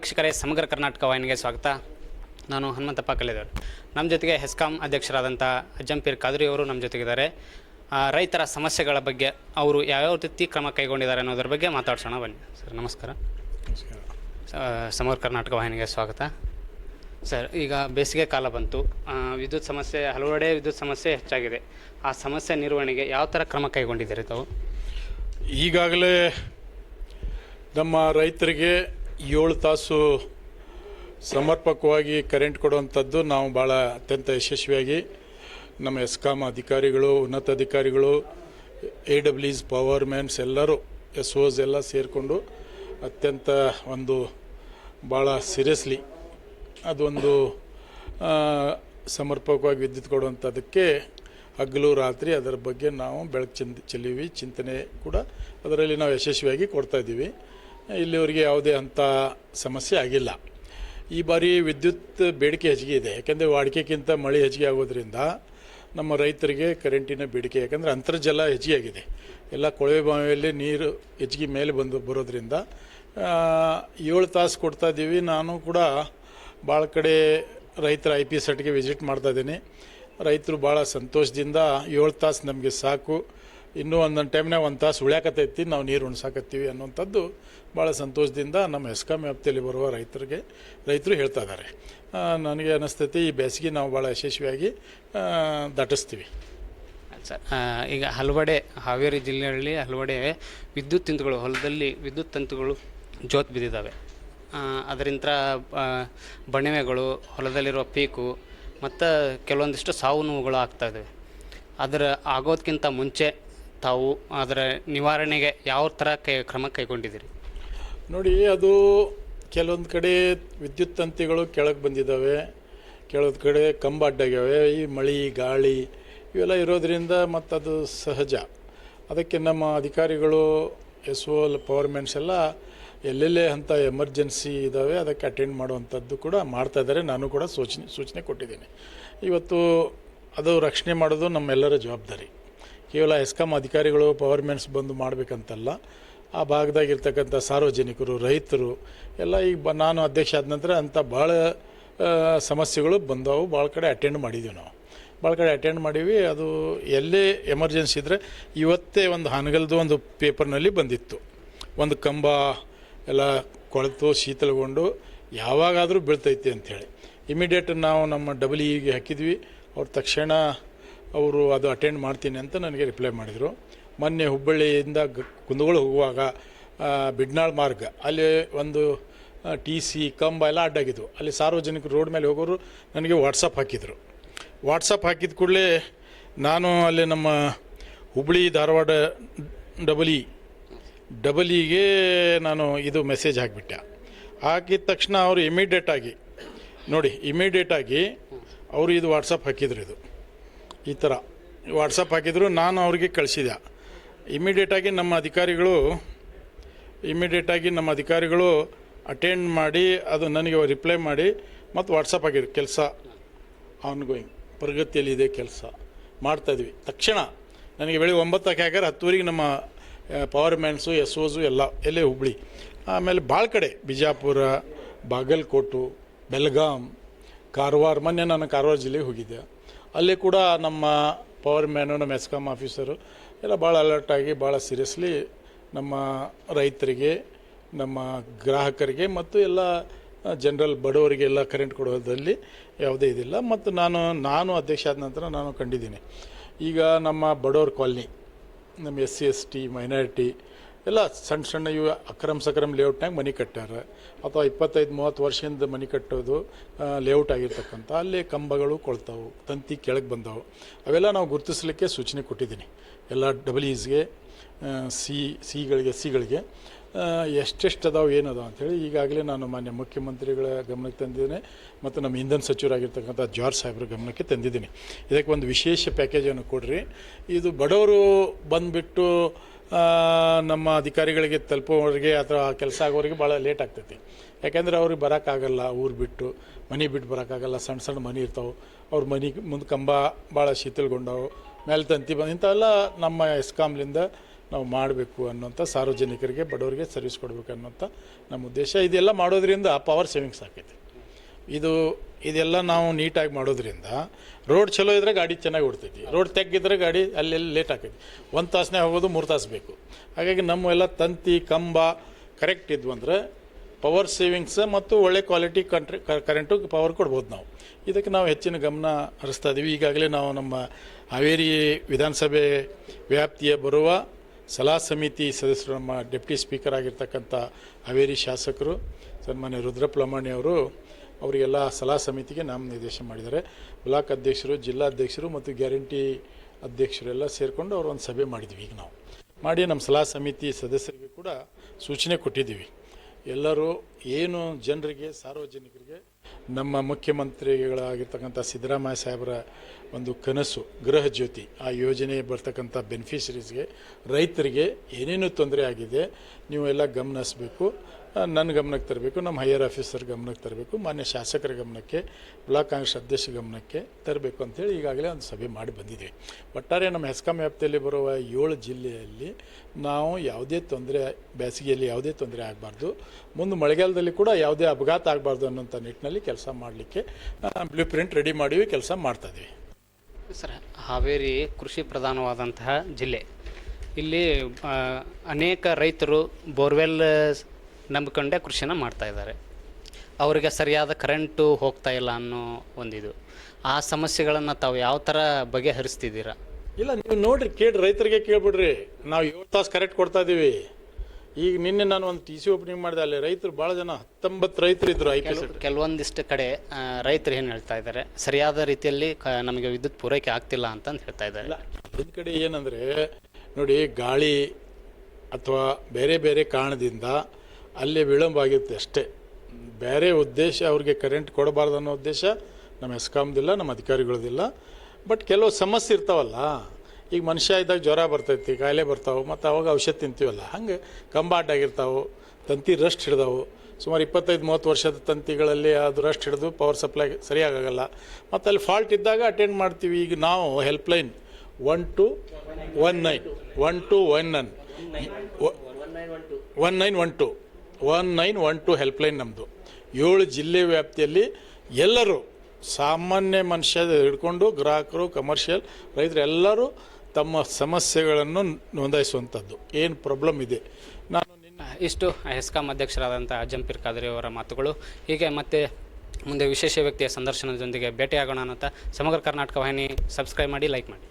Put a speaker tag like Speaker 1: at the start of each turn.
Speaker 1: ವೀಕ್ಷಕರೇ ಸಮಗ್ರ ಕರ್ನಾಟಕ ವಾಹಿನಿಗೆ ಸ್ವಾಗತ. ನಾನು ಹನುಮಂತಪ್ಪ ಕಲೆದವರು ನಮ್ಮ ಜೊತೆಗೆ ಹೆಸ್ಕಾಂ ಅಧ್ಯಕ್ಷರಾದಂಥ ಅಜ್ಜಂಪೀರ್ ಕಾದ್ರಿ ಅವರು ನಮ್ಮ ಜೊತೆಗಿದ್ದಾರೆ. ರೈತರ ಸಮಸ್ಯೆಗಳ ಬಗ್ಗೆ ಅವರು ಯಾವ್ಯಾವ ರೀತಿ ಕ್ರಮ ಕೈಗೊಂಡಿದ್ದಾರೆ ಅನ್ನೋದ್ರ ಬಗ್ಗೆ ಮಾತಾಡ್ಸೋಣ ಬನ್ನಿ. ಸರ್ ನಮಸ್ಕಾರ. ಸಮಗ್ರ ಕರ್ನಾಟಕ ವಾಹಿನಿಗೆ ಸ್ವಾಗತ. ಸರ್ ಈಗ ಬೇಸಿಗೆ ಕಾಲ ಬಂತು. ವಿದ್ಯುತ್ ಸಮಸ್ಯೆ ಹಲವೆಡೆ ವಿದ್ಯುತ್ ಸಮಸ್ಯೆ ಹೆಚ್ಚಾಗಿದೆ. ಆ ಸಮಸ್ಯೆ ನಿರ್ವಹಣೆಗೆ ಯಾವ ಥರ ಕ್ರಮ ಕೈಗೊಂಡಿದ್ದೀರಿ ತಾವು?
Speaker 2: ಈಗಾಗಲೇ ನಮ್ಮ ರೈತರಿಗೆ ಏಳು ತಾಸು ಸಮರ್ಪಕವಾಗಿ ಕರೆಂಟ್ ಕೊಡುವಂಥದ್ದು ನಾವು ಭಾಳ ಅತ್ಯಂತ ಯಶಸ್ವಿಯಾಗಿ ನಮ್ಮ ಎಸ್ಕಾಮ್ ಅಧಿಕಾರಿಗಳು, ಉನ್ನತ ಅಧಿಕಾರಿಗಳು ಎ ಡಬ್ಲ್ಯೂಸ್ ಪವರ್ ಮ್ಯಾನ್ಸ್ ಎಲ್ಲರೂ ಎಸ್ ಓಸ್ ಎಲ್ಲ ಸೇರಿಕೊಂಡು ಅತ್ಯಂತ ಒಂದು ಭಾಳ ಸೀರಿಯಸ್ಲಿ ಅದೊಂದು ಸಮರ್ಪಕವಾಗಿ ವಿದ್ಯುತ್ ಕೊಡುವಂಥದ್ದಕ್ಕೆ ಹಗಲು ರಾತ್ರಿ ಅದರ ಬಗ್ಗೆ ನಾವು ಬೆಳಕು ಚಿಂತ ಚೆಲ್ಲೀವಿ, ಚಿಂತನೆ ಕೂಡ ಅದರಲ್ಲಿ ನಾವು ಯಶಸ್ವಿಯಾಗಿ ಕೊಡ್ತಾ ಇದ್ದೀವಿ. ಇಲ್ಲಿವರೆಗೆ ಯಾವುದೇ ಅಂಥ ಸಮಸ್ಯೆ ಆಗಿಲ್ಲ. ಈ ಬಾರಿ ವಿದ್ಯುತ್ ಬೇಡಿಕೆ ಹೆಚ್ಚಿಗೆ ಇದೆ. ಯಾಕೆಂದರೆ ವಾಡಿಕೆಗಿಂತ ಮಳೆ ಹೆಚ್ಚಿಗೆ ಆಗೋದ್ರಿಂದ ನಮ್ಮ ರೈತರಿಗೆ ಕರೆಂಟಿನ ಬೇಡಿಕೆ, ಯಾಕಂದರೆ ಅಂತರ್ಜಲ ಹೆಚ್ಚಿಗೆ ಆಗಿದೆ ಎಲ್ಲ ಕೊಳವೆ ಬಾವಿಯಲ್ಲಿ ನೀರು ಹೆಚ್ಚಿಗೆ ಮೇಲೆ ಬಂದು ಬರೋದ್ರಿಂದ ಏಳು ತಾಸು ಕೊಡ್ತಾ ಇದ್ದೀವಿ. ನಾನು ಕೂಡ ಭಾಳ ಕಡೆ ರೈತರ ಐ ಪಿ ಸೆಟ್ಗೆ ವಿಸಿಟ್ ಮಾಡ್ತಾ ಇದ್ದೀನಿ. ರೈತರು ಭಾಳ ಸಂತೋಷದಿಂದ ಏಳು ತಾಸು ನಮಗೆ ಸಾಕು. ಇನ್ನೂ ಒಂದೊಂದು ಟೈಮ್ನಾಗ ಒಂದು ತಾಸು ಉಳ್ಯಾಕತ್ತೈತಿ ನಾವು ನೀರು ಉಣ್ಸಾಕತ್ತೀವಿ ಅನ್ನುವಂಥದ್ದು ಭಾಳ ಸಂತೋಷದಿಂದ ನಮ್ಮ ಎಸ್ಕಾಂ ವ್ಯಾಪ್ತಿಯಲ್ಲಿ ಬರುವ ರೈತರಿಗೆ, ರೈತರು ಹೇಳ್ತಾ ಇದ್ದಾರೆ ನನಗೆ ಅನಿಸ್ತೈತಿ, ಈ ಬೇಸಿಗೆ ನಾವು ಭಾಳ ಯಶಸ್ವಿಯಾಗಿ ದಟಿಸ್ತೀವಿ.
Speaker 1: ಸರ್ ಈಗ ಹಲವಡೆ, ಹಾವೇರಿ ಜಿಲ್ಲೆಯಲ್ಲಿ ಹಲವಡೆ ವಿದ್ಯುತ್ ತಂತುಗಳು, ಹೊಲದಲ್ಲಿ ವಿದ್ಯುತ್ ತಂತುಗಳು ಜೋತ್ ಬಿದ್ದಿದ್ದಾವೆ ಅದರಿಂದ ಬಣಿವೆಗಳು, ಹೊಲದಲ್ಲಿರುವ ಪೀಕು, ಮತ್ತು ಕೆಲವೊಂದಿಷ್ಟು ಸಾವು ನೋವುಗಳು ಆಗ್ತಾ ಇದ್ದಾವೆ ಅದರ ಆಗೋದಕ್ಕಿಂತ ಮುಂಚೆ ತಾವು ಅದರ ನಿವಾರಣೆಗೆ ಯಾವ ಥರ ಕೈ ಕ್ರಮ ಕೈಗೊಂಡಿದ್ದೀರಿ?
Speaker 2: ನೋಡಿ, ಅದು ಕೆಲವೊಂದು ಕಡೆ ವಿದ್ಯುತ್ ತಂತಿಗಳು ಕೆಳಗೆ ಬಂದಿದ್ದಾವೆ, ಕೆಲವೊಂದು ಕಡೆ ಕಂಬ ಅಡ್ಡಾಗ್ಯಾವೆ, ಈ ಮಳೆ, ಗಾಳಿ ಇವೆಲ್ಲ ಇರೋದರಿಂದ ಅದು ಸಹಜ. ಅದಕ್ಕೆ ನಮ್ಮ ಅಧಿಕಾರಿಗಳು ಎಸ್ ಓ ಪವರ್ ಮ್ಯಾನ್ಸ್ ಎಲ್ಲ ಎಲ್ಲೆಲ್ಲೇ ಅಂಥ ಎಮರ್ಜೆನ್ಸಿ ಇದ್ದಾವೆ, ಅದಕ್ಕೆ ಅಟೆಂಡ್ ಮಾಡುವಂಥದ್ದು ಕೂಡ ಮಾಡ್ತಾ ಇದ್ದಾರೆ. ನಾನು ಕೂಡ ಸೂಚನೆ ಸೂಚನೆ ಕೊಟ್ಟಿದ್ದೀನಿ. ಇವತ್ತು ಅದು ರಕ್ಷಣೆ ಮಾಡೋದು ನಮ್ಮೆಲ್ಲರ ಜವಾಬ್ದಾರಿ. ಕೇವಲ ಎಸ್ಕಾಂ ಅಧಿಕಾರಿಗಳು, ಪವರ್ ಮ್ಯಾನ್ಸ್ ಬಂದು ಮಾಡಬೇಕಂತಲ್ಲ, ಆ ಭಾಗದಾಗಿರ್ತಕ್ಕಂಥ ಸಾರ್ವಜನಿಕರು, ರೈತರು, ಎಲ್ಲ ಈಗ ಬ, ನಾನು ಅಧ್ಯಕ್ಷ ಆದ ನಂತರ ಅಂಥ ಭಾಳ ಸಮಸ್ಯೆಗಳು ಬಂದವು. ಭಾಳ ಕಡೆ ಅಟೆಂಡ್ ಮಾಡಿದ್ದೀವಿ ನಾವು. ಭಾಳ ಕಡೆ ಅಟೆಂಡ್ ಮಾಡೀವಿ. ಅದು ಎಲ್ಲೇ ಎಮರ್ಜೆನ್ಸಿ ಇದ್ದರೆ ಇವತ್ತೇ ಒಂದು ಹಾನಗಲ್ದು ಒಂದು ಪೇಪರ್ನಲ್ಲಿ ಬಂದಿತ್ತು. ಒಂದು ಕಂಬ ಎಲ್ಲ ಕೊಳೆತು, ಶೀತಲಗೊಂಡು ಯಾವಾಗಾದರೂ ಬೀಳ್ತೈತಿ ಅಂಥೇಳಿ ಇಮಿಡಿಯೇಟ್ ನಾವು ನಮ್ಮ ಡಬಲ್ ಇಗೆ ಹಾಕಿದ್ವಿ. ಅವ್ರು ತಕ್ಷಣ ಅವರು ಅದು ಅಟೆಂಡ್ ಮಾಡ್ತೀನಿ ಅಂತ ನನಗೆ ರಿಪ್ಲೈ ಮಾಡಿದರು. ಮೊನ್ನೆ ಹುಬ್ಬಳ್ಳಿಯಿಂದ ಕುಂದಗೋಳ ಹೋಗುವಾಗ ಬಿಡ್ನಾಳ್ ಮಾರ್ಗ, ಅಲ್ಲಿ ಒಂದು ಟಿ ಸಿ ಕಂಬ ಎಲ್ಲ ಅಡ್ಡಾಗಿದ್ವು. ಅಲ್ಲಿ ಸಾರ್ವಜನಿಕ ರೋಡ್ ಮೇಲೆ ಹೋಗೋರು ನನಗೆ ವಾಟ್ಸಪ್ ಹಾಕಿದರು. ವಾಟ್ಸಪ್ ಹಾಕಿದ ಕೂಡಲೇ ನಾನು ಅಲ್ಲಿ ನಮ್ಮ Hubballi Dharwad double E double ನಾನು ಇದು ಮೆಸೇಜ್ ಹಾಕಿಬಿಟ್ಟೆ. ಹಾಕಿದ ತಕ್ಷಣ ಅವರು ಇಮಿಡಿಯೇಟಾಗಿ ನೋಡಿ ಇಮಿಡಿಯೇಟಾಗಿ ಅವರು ಇದು ವಾಟ್ಸಪ್ ಹಾಕಿದ್ರು ಇದು. ಈ ಥರ ವಾಟ್ಸಪ್ ಹಾಕಿದ್ರು ನಾನು ಅವ್ರಿಗೆ ಕಳಿಸಿದೆ ಇಮಿಡಿಯೇಟಾಗಿ ನಮ್ಮ ಅಧಿಕಾರಿಗಳು ಇಮ್ಮಿಡಿಯೇಟಾಗಿ ನಮ್ಮ ಅಧಿಕಾರಿಗಳು ಅಟೆಂಡ್ ಮಾಡಿ, ಅದು ನನಗೆ ರಿಪ್ಲೈ ಮಾಡಿ, ಮತ್ತು ವಾಟ್ಸಪ್ ಆಗಿದ್ರು ಕೆಲಸ ಆನ್ ಗೋಯಿಂಗ್ ಪ್ರಗತಿಯಲ್ಲಿದೆ ಕೆಲಸ ಮಾಡ್ತಾಯಿದ್ವಿ ತಕ್ಷಣ ನನಗೆ ಬೆಳಿಗ್ಗೆ ಒಂಬತ್ತಕ್ಕೆ ಹಾಕ್ಯಾರ ಹತ್ತುವರೆಗೆ ನಮ್ಮ ಪವರ್ ಮ್ಯಾನ್ಸು ಎಸ್ ಓಸು ಎಲ್ಲ, ಎಲ್ಲೇ ಹುಬ್ಳಿ. ಆಮೇಲೆ ಭಾಳ ಕಡೆ, ಬಿಜಾಪುರ, ಬಾಗಲಕೋಟು ಬೆಲ್ಗಾಮ್ ಕಾರವಾರ, ಮೊನ್ನೆ ನಾನು ಕಾರವಾರ ಜಿಲ್ಲೆಗೆ ಹೋಗಿದ್ದೆ. ಅಲ್ಲಿ ಕೂಡ ನಮ್ಮ ಪವರ್ ಮ್ಯಾನು ನಮ್ಮ ಎಸ್ಕಾಮ್ ಆಫೀಸರು ಎಲ್ಲ ಭಾಳ ಅಲರ್ಟ್ ಆಗಿ ಭಾಳ ಸೀರಿಯಸ್ಲಿ ನಮ್ಮ ರೈತರಿಗೆ, ನಮ್ಮ ಗ್ರಾಹಕರಿಗೆ ಮತ್ತು ಎಲ್ಲ ಜನರಲ್ ಬಡವರಿಗೆ ಎಲ್ಲ ಕರೆಂಟ್ ಕೊಡೋದ್ರಲ್ಲಿ ಯಾವುದೇ ಇದಿಲ್ಲ. ಮತ್ತು ನಾನು ನಾನು ಅಧ್ಯಕ್ಷ ಆದ ನಂತರ ನಾನು ಕಂಡಿದ್ದೀನಿ. ಈಗ ನಮ್ಮ ಬಡವ್ರ ಕಾಲನಿ ನಮ್ಮ S C S T minority ಎಲ್ಲ ಸಣ್ಣ ಸಣ್ಣ ಇವು ಅಕ್ರಮ್ ಸಕ್ರಮ್ ಲೇಔಟ್ನಾಗ ಮನೆ ಕಟ್ಟಾರ ಅಥವಾ ಇಪ್ಪತ್ತೈದು, ಮೂವತ್ತು ವರ್ಷದಿಂದ ಮನೆ ಕಟ್ಟೋದು ಲೇಔಟ್ ಆಗಿರ್ತಕ್ಕಂಥ, ಅಲ್ಲಿ ಕಂಬಗಳು ಕೊಳ್ತಾವು, ತಂತಿ ಕೆಳಗೆ ಬಂದವು. ಅವೆಲ್ಲ ನಾವು ಗುರುತಿಸಲಿಕ್ಕೆ ಸೂಚನೆ ಕೊಟ್ಟಿದ್ದೀನಿ. ಎಲ್ಲ ಡಬಲ್ ಈಸ್ಗೆ ಸಿ, ಸಿಗಳಿಗೆ ಸಿಗಳಿಗೆ ಎಷ್ಟೆಷ್ಟು ಅದಾವೆ, ಏನದಾವ ಅಂಥೇಳಿ ಈಗಾಗಲೇ ನಾನು ಮಾನ್ಯ ಮುಖ್ಯಮಂತ್ರಿಗಳ ಗಮನಕ್ಕೆ ತಂದಿದ್ದೇನೆ ಮತ್ತು ನಮ್ಮ ಇಂಧನ ಸಚಿವರಾಗಿರ್ತಕ್ಕಂಥ ಜಾರ್ಜ್ ಸಾಹೇಬ್ರ ಗಮನಕ್ಕೆ ತಂದಿದ್ದೀನಿ. ಇದಕ್ಕೆ ಒಂದು ವಿಶೇಷ ಪ್ಯಾಕೇಜನ್ನು ಕೊಡ್ರಿ. ಇದು ಬಡವರು ಬಂದುಬಿಟ್ಟು ನಮ್ಮ ಅಧಿಕಾರಿಗಳಿಗೆ ತಲುಪೋರಿಗೆ ಅಥವಾ ಕೆಲಸ ಆಗೋರಿಗೆ ಭಾಳ ಲೇಟ್ ಆಗ್ತೈತಿ. ಯಾಕೆಂದರೆ ಅವ್ರಿಗೆ ಬರೋಕ್ಕಾಗಲ್ಲ, ಊರು ಬಿಟ್ಟು, ಮನೆ ಬಿಟ್ಟು ಬರೋಕ್ಕಾಗಲ್ಲ, ಸಣ್ಣ ಸಣ್ಣ ಮನೆ ಇರ್ತಾವೆ. ಅವ್ರ ಮನೆ ಮುಂದೆ ಕಂಬ ಭಾಳ ಶೀತಲಗೊಂಡವು ಮೇಲೆ ತಂತಿ ಬಂದು, ಇಂಥವೆಲ್ಲ ನಮ್ಮ ಎಸ್ಕಾಮ್ಲಿಂದ ನಾವು ಮಾಡಬೇಕು ಅನ್ನೋಂಥ ಸಾರ್ವಜನಿಕರಿಗೆ, ಬಡವರಿಗೆ ಸರ್ವಿಸ್ ಕೊಡಬೇಕು ಅನ್ನೋಂಥ ನಮ್ಮ ಉದ್ದೇಶ. ಇದೆಲ್ಲ ಮಾಡೋದ್ರಿಂದ ಪವರ್ ಸೇವಿಂಗ್ಸ್ ಆಕೈತಿ ಇದು, ಇದೆಲ್ಲ ನಾವು ನೀಟಾಗಿ ಮಾಡೋದ್ರಿಂದ ರೋಡ್ ಚಲೋ ಇದ್ದರೆ ಗಾಡಿ ಚೆನ್ನಾಗಿ ಓಡ್ತೈತಿ. ರೋಡ್ ತೆಗ್ಗಿದ್ರೆ ಗಾಡಿ ಅಲ್ಲೆಲ್ಲಿ ಲೇಟ್ ಆಗ್ತೈತಿ. ಒಂದು ತಾಸನೇ ಹೋಗೋದು, ಮೂರು ತಾಸು ಬೇಕು. ಹಾಗಾಗಿ ನಮ್ಮೆಲ್ಲ ತಂತಿ, ಕಂಬ ಕರೆಕ್ಟ್ ಇದ್ವು ಅಂದರೆ ಪವರ್ ಸೇವಿಂಗ್ಸ್ ಮತ್ತು ಒಳ್ಳೆ ಕ್ವಾಲಿಟಿ ಕಂಟ್ರಿ ಕರೆಂಟು ಪವರ್ ಕೊಡ್ಬೋದು ನಾವು. ಇದಕ್ಕೆ ನಾವು ಹೆಚ್ಚಿನ ಗಮನ ಹರಿಸ್ತಾ ಇದ್ದೀವಿ ಈಗಾಗಲೇ ನಾವು ನಮ್ಮ ಹಾವೇರಿ ವಿಧಾನಸಭೆ ವ್ಯಾಪ್ತಿಯ ಬರುವ ಸಲಹಾ ಸಮಿತಿ ಸದಸ್ಯರು, ನಮ್ಮ ಡೆಪ್ಟಿ ಸ್ಪೀಕರ್ ಆಗಿರ್ತಕ್ಕಂಥ ಹಾವೇರಿ ಶಾಸಕರು, ಸನ್ಮಾನ್ಯ ರುದ್ರಪ್ಪ ಲಮಾಣಿ ಅವರು ಅವರಿಗೆಲ್ಲ ಸಲಹಾ ಸಮಿತಿಗೆ ನಾಮನಿರ್ದೇಶನ ಮಾಡಿದ್ದಾರೆ. ಬ್ಲಾಕ್ ಅಧ್ಯಕ್ಷರು ಜಿಲ್ಲಾಧ್ಯಕ್ಷರು ಮತ್ತು ಗ್ಯಾರಂಟಿ ಅಧ್ಯಕ್ಷರೆಲ್ಲ ಸೇರಿಕೊಂಡು ಅವರು ಒಂದು ಸಭೆ ಮಾಡಿದ್ವಿ ಈಗ ನಾವು. ಮಾಡಿ ನಮ್ಮ ಸಲಹಾ ಸಮಿತಿ ಸದಸ್ಯರಿಗೆ ಕೂಡ ಸೂಚನೆ ಕೊಟ್ಟಿದ್ದೀವಿ. ಎಲ್ಲರೂ ಏನು ಜನರಿಗೆ, ಸಾರ್ವಜನಿಕರಿಗೆ, ನಮ್ಮ ಮುಖ್ಯಮಂತ್ರಿಗಳಾಗಿರ್ತಕ್ಕಂಥ ಸಿದ್ದರಾಮಯ್ಯ ಸಾಹೇಬರ ಒಂದು ಕನಸು, ಗೃಹ ಜ್ಯೋತಿ, ಆ ಯೋಜನೆ ಬರ್ತಕ್ಕಂಥ ಬೆನಿಫಿಷರೀಸ್ಗೆ ರೈತರಿಗೆ ಏನೇನು ತೊಂದರೆ ಆಗಿದೆ ನೀವು ಎಲ್ಲ ಗಮನಿಸಬೇಕು. ನನ್ನ ಗಮನಕ್ಕೆ ತರಬೇಕು ನಮ್ಮ ಹೈಯರ್ ಆಫೀಸರ್ ಗಮನಕ್ಕೆ ತರಬೇಕು, ಮಾನ್ಯ ಶಾಸಕರ ಗಮನಕ್ಕೆ, ಬ್ಲಾಕ್ ಕಾಂಗ್ರೆಸ್ ಅಧ್ಯಕ್ಷ ಗಮನಕ್ಕೆ ತರಬೇಕು ಅಂತೇಳಿ ಈಗಾಗಲೇ ಒಂದು ಸಭೆ ಮಾಡಿ ಬಂದಿದ್ದೀವಿ ಒಟ್ಟಾರೆ ನಮ್ಮ ಹೆಸ್ಕಾಂ ವ್ಯಾಪ್ತಿಯಲ್ಲಿ ಬರುವ ಏಳು ಜಿಲ್ಲೆಯಲ್ಲಿ ನಾವು ಯಾವುದೇ ತೊಂದರೆ ಬೇಸಿಗೆಯಲ್ಲಿ ಯಾವುದೇ ತೊಂದರೆ ಆಗಬಾರ್ದು. ಮುಂದೆ ಮಳೆಗಾಲದಲ್ಲಿ ಕೂಡ ಯಾವುದೇ ಅಪಘಾತ ಆಗಬಾರ್ದು ಅನ್ನೋಂಥ ನಿಟ್ಟಿನಲ್ಲಿ ಕೆಲಸ ಮಾಡಲಿಕ್ಕೆ ಬ್ಲೂ ಪ್ರಿಂಟ್ ರೆಡಿ ಮಾಡಿವಿ ಕೆಲಸ ಮಾಡ್ತಾಯಿದ್ದೀವಿ
Speaker 1: ಸರ್, ಹಾವೇರಿ ಕೃಷಿ ಪ್ರಧಾನವಾದಂತಹ ಜಿಲ್ಲೆ. ಇಲ್ಲಿ ಅನೇಕ ರೈತರು ಬೋರ್ವೆಲ್ ನಂಬಿಕೊಂಡೇ ಕೃಷಿನ ಮಾಡ್ತಾಯಿದ್ದಾರೆ ಅವರಿಗೆ ಸರಿಯಾದ ಕರೆಂಟು ಹೋಗ್ತಾ ಇಲ್ಲ ಅನ್ನೋ ಒಂದಿದು. ಆ ಸಮಸ್ಯೆಗಳನ್ನು ತಾವು ಯಾವ ಥರ ಬಗೆಹರಿಸ್ತಿದ್ದೀರಾ?
Speaker 2: ಇಲ್ಲ ನೀವು ನೋಡಿರಿ ಕೇಳಿ ರೈತರಿಗೆ ಕೇಳ್ಬಿಡ್ರಿ. ನಾವು ಏಳು ತಾಸು ಕರೆಕ್ಟ್ ಕೊಡ್ತಾ ಇದ್ದೀವಿ ಈಗ ನಿನ್ನೆ ನಾನು ಒಂದು ಟಿ ಸಿ ಓಪನಿಂಗ್ ಮಾಡಿದೆ ಅಲ್ಲಿ ರೈತರು ಭಾಳ ಜನ ಹತ್ತೊಂಬತ್ತು ರೈತರು ಇದ್ದರು ಐ ಪಿ ಎಸ್
Speaker 1: ಕೆಲವೊಂದಿಷ್ಟು ಕಡೆ ರೈತರು ಏನು ಹೇಳ್ತಾ ಇದ್ದಾರೆ? ಸರಿಯಾದ ರೀತಿಯಲ್ಲಿ ಕ ನಮಗೆ ವಿದ್ಯುತ್ ಪೂರೈಕೆ ಆಗ್ತಿಲ್ಲ ಅಂತಂದು ಹೇಳ್ತಾ ಇದ್ದಾರೆ.
Speaker 2: ಇಲ್ಲ ಒಂದು ಕಡೆ ಏನಂದರೆ ನೋಡಿ ಗಾಳಿ ಅಥವಾ ಬೇರೆ ಬೇರೆ ಕಾರಣದಿಂದ ಅಲ್ಲೇ ವಿಳಂಬ ಆಗಿರುತ್ತೆ ಅಷ್ಟೇ. ಬೇರೆ ಉದ್ದೇಶ ಅವ್ರಿಗೆ ಕರೆಂಟ್ ಕೊಡಬಾರ್ದು ಅನ್ನೋ ಉದ್ದೇಶ ನಮ್ಮ ಎಸ್ಕಾಮ್ದಿಲ್ಲ ನಮ್ಮ ಅಧಿಕಾರಿಗಳದಿಲ್ಲ ಬಟ್ ಕೆಲವು ಸಮಸ್ಯೆ ಇರ್ತಾವಲ್ಲ ಈಗ ಮನುಷ್ಯ ಇದ್ದಾಗ ಜ್ವರ ಬರ್ತೈತಿ ಕಾಯಿಲೆ ಬರ್ತಾವೆ ಮತ್ತು ಅವಾಗ ಔಷಧ ತಿಂತೀವಲ್ಲ ಹಂಗೆ ಕಂಬಾಟಾಗಿರ್ತಾವೆ ತಂತಿ ರಸ್ಟ್ ಹಿಡ್ದಾವು. ಸುಮಾರು ಇಪ್ಪತ್ತೈದು ಮೂವತ್ತು ವರ್ಷದ ತಂತಿಗಳಲ್ಲಿ ಅದು ರಸ್ಟ್ ಹಿಡಿದು ಪವರ್ ಸಪ್ಲೈ ಸರಿಯಾಗಲ್ಲ. ಮತ್ತು ಅಲ್ಲಿ ಫಾಲ್ಟ್ ಇದ್ದಾಗ ಅಟೆಂಡ್ ಮಾಡ್ತೀವಿ. ಈಗ ನಾವು helpline one two one nine one two one nine one nine one two one nine one two helpline ನಮ್ಮದು ಏಳು ಜಿಲ್ಲೆ ವ್ಯಾಪ್ತಿಯಲ್ಲಿ ಎಲ್ಲರೂ ಸಾಮಾನ್ಯ ಮನುಷ್ಯ ಹಿಡ್ಕೊಂಡು ಗ್ರಾಹಕರು ಕಮರ್ಷಿಯಲ್ ರೈತರು ಎಲ್ಲರೂ ತಮ್ಮ ಸಮಸ್ಯೆಗಳನ್ನು ನೋಂದಾಯಿಸುವಂಥದ್ದು. ಏನು ಪ್ರಾಬ್ಲಮ್ ಇದೆ? ನಾನು ನಿನ್ನ
Speaker 1: ಇಷ್ಟು ಹೆಸ್ಕಾಂ ಅಧ್ಯಕ್ಷರಾದಂಥ ಜಂಪಿರ್ ಖಾದ್ರಿ ಅವರ ಮಾತುಗಳು. ಹೀಗೆ ಮತ್ತೆ ಮುಂದೆ ವಿಶೇಷ ವ್ಯಕ್ತಿಯ ಸಂದರ್ಶನದೊಂದಿಗೆ ಭೇಟಿಯಾಗೋಣ ಅಂತ ಸಮಗ್ರ ಕರ್ನಾಟಕ ವಾಹಿನಿ ಸಬ್ಸ್ಕ್ರೈಬ್ ಮಾಡಿ ಲೈಕ್ ಮಾಡಿ.